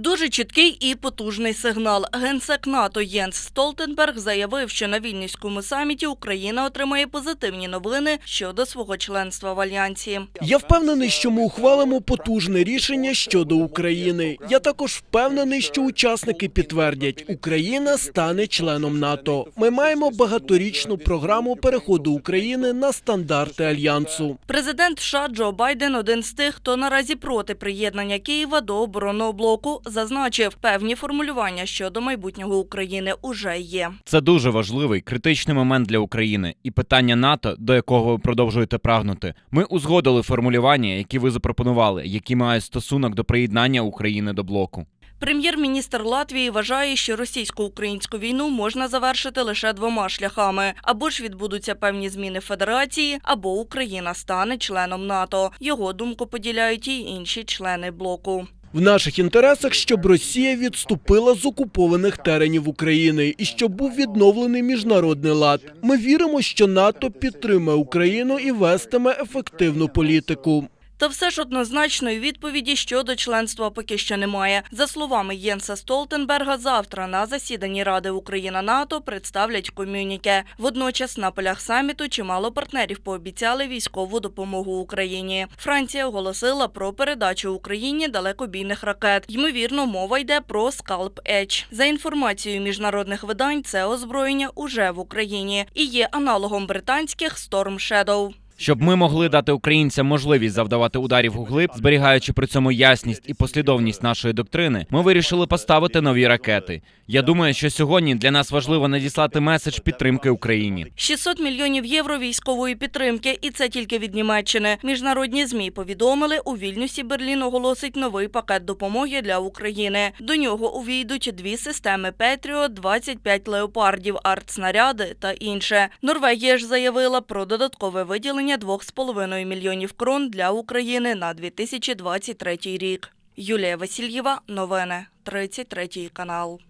Дуже чіткий і потужний сигнал. Генсек НАТО Єнс Столтенберг заявив, що на Вільнюському саміті Україна отримає позитивні новини щодо свого членства в альянсі. Я впевнений, що ми ухвалимо потужне рішення щодо України. Я також впевнений, що учасники підтвердять, Україна стане членом НАТО. Ми маємо багаторічну програму переходу України на стандарти альянсу. Президент США Джо Байден один з тих, хто наразі проти приєднання Києва до оборонного блоку, зазначив, певні формулювання щодо майбутнього України уже є. Це дуже важливий критичний момент для України і питання НАТО, до якого ви продовжуєте прагнути. Ми узгодили формулювання, які ви запропонували, які мають стосунок до приєднання України до блоку. Прем'єр-міністр Латвії вважає, що російсько-українську війну можна завершити лише двома шляхами: або ж відбудуться певні зміни федерації, або Україна стане членом НАТО. Його думку поділяють і інші члени блоку. В наших інтересах, щоб Росія відступила з окупованих теренів України і щоб був відновлений міжнародний лад. Ми віримо, що НАТО підтримає Україну і вестиме ефективну політику. Та все ж однозначної відповіді щодо членства поки що немає. За словами Єнса Столтенберга, завтра на засіданні Ради Україна НАТО представлять комюніке. Водночас на полях саміту чимало партнерів пообіцяли військову допомогу Україні. Франція оголосила про передачу Україні далекобійних ракет. Ймовірно, мова йде про Скалп Едж. За інформацією міжнародних видань, це озброєння уже в Україні і є аналогом британських Storm Shadow. Щоб ми могли дати українцям можливість завдавати ударів у глиб, зберігаючи при цьому ясність і послідовність нашої доктрини, ми вирішили поставити нові ракети. Я думаю, що сьогодні для нас важливо надіслати меседж підтримки Україні. 600 мільйонів євро військової підтримки, і це тільки від Німеччини. Міжнародні змі повідомили, у Вільнюсі Берлін оголосить новий пакет допомоги для України. До нього увійдуть дві системи Петріот, 25 леопардів, артснаряди та інше. Норвегія ж заявила про додаткове виділення 2,5 мільйонів крон для України на 2023 рік. Юлія Васильєва, новини, 33 канал.